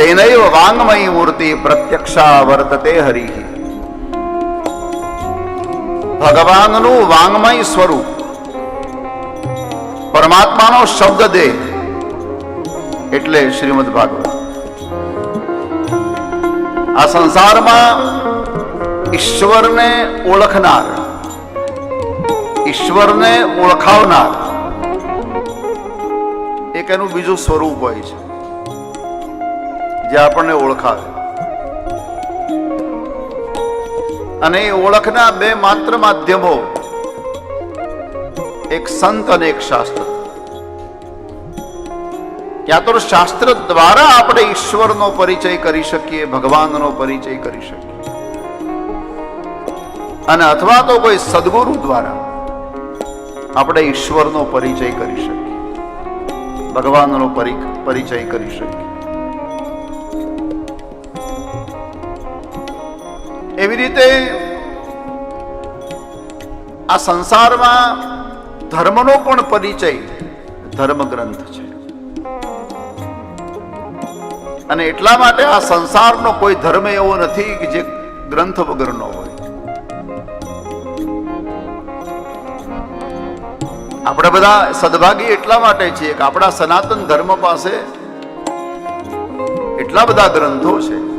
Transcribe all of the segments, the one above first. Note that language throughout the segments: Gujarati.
તેનૈવ વાંગમય મૂર્તિ પ્રત્યક્ષા વર્તતે હરિ. ભગવાનનું વાંગમય સ્વરૂપ, પરમાત્માનો શબ્દ દેહ, એટલે શ્રીમદ ભાગવત. આ સંસારમાં ઈશ્વરને ઓળખનાર, ઈશ્વરને ઓળખાવનાર, એક એનું બીજું સ્વરૂપ હોય છે. જે આપણને ઓળખાવે અને એ ઓળખના બે માત્ર માધ્યમો, એક સંત અને એક શાસ્ત્ર. ક્યાં તો શાસ્ત્ર દ્વારા આપણે ઈશ્વરનો પરિચય કરી શકીએ, ભગવાનનો પરિચય કરી શકીએ. અને અથવા તો કોઈ સદગુરુ દ્વારા આપણે ઈશ્વરનો પરિચય કરી શકીએ. ભગવાનનો પરી- પરિચય કરી શકીએ. એવી રીતે આ સંસારમાં ધર્મનો પણ પરિચય ધર્મ ગ્રંથ છે. અને એટલા માટે આ સંસારનો કોઈ ધર્મ એવો નથી કે જે ગ્રંથ વગરનો હોય. આપણે બધા સદભાગી એટલા માટે છીએ કે આપણા સનાતન ધર્મ પાસે એટલા બધા ગ્રંથો છે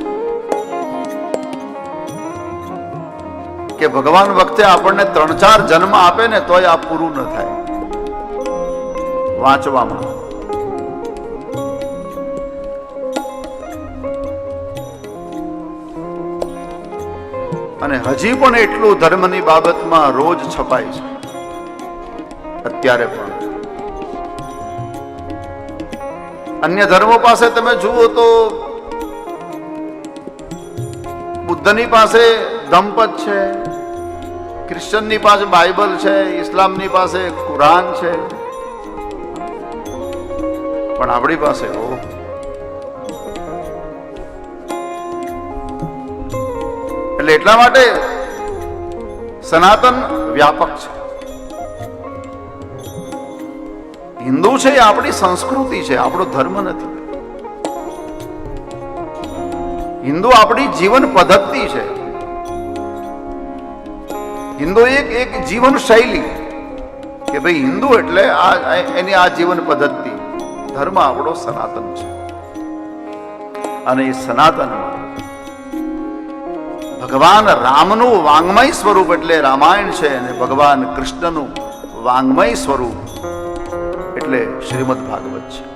કે ભગવાન વખતે આપણને ત્રણ ચાર જન્મ આપે ને તોય આ પૂરું ન થાય. વાંચવામાં. અને હજી પણ એટલું ધર્મની બાબતમાં રોજ છપાય છે. અત્યારે પણ. અન્ય ધર્મો પાસે તમે જુઓ તો બુદ્ધની પાસે ધમપદ છે ક્રિશ્ચનની પાસે બાઇબલ છે, ઇસ્લામની પાસે કુરાન છે. પણ આપણી પાસે ઓ એટલે એટલા માટે સનાતન વ્યાપક છે. હિન્દુ છે એ આપણી સંસ્કૃતિ છે, આપણો ધર્મ નથી. હિન્દુ આપણી જીવન પદ્ધતિ છે. હિન્દુ એક એક જીવન શૈલી કે ભાઈ હિન્દુ એટલે આ એની આ જીવન પદ્ધતિ. ધર્મ આપણો સનાતન છે. અને એ સનાતન ભગવાન રામનું વાંગમય સ્વરૂપ એટલે રામાયણ છે અને ભગવાન કૃષ્ણનું વાંગમય સ્વરૂપ એટલે શ્રીમદ ભાગવત છે.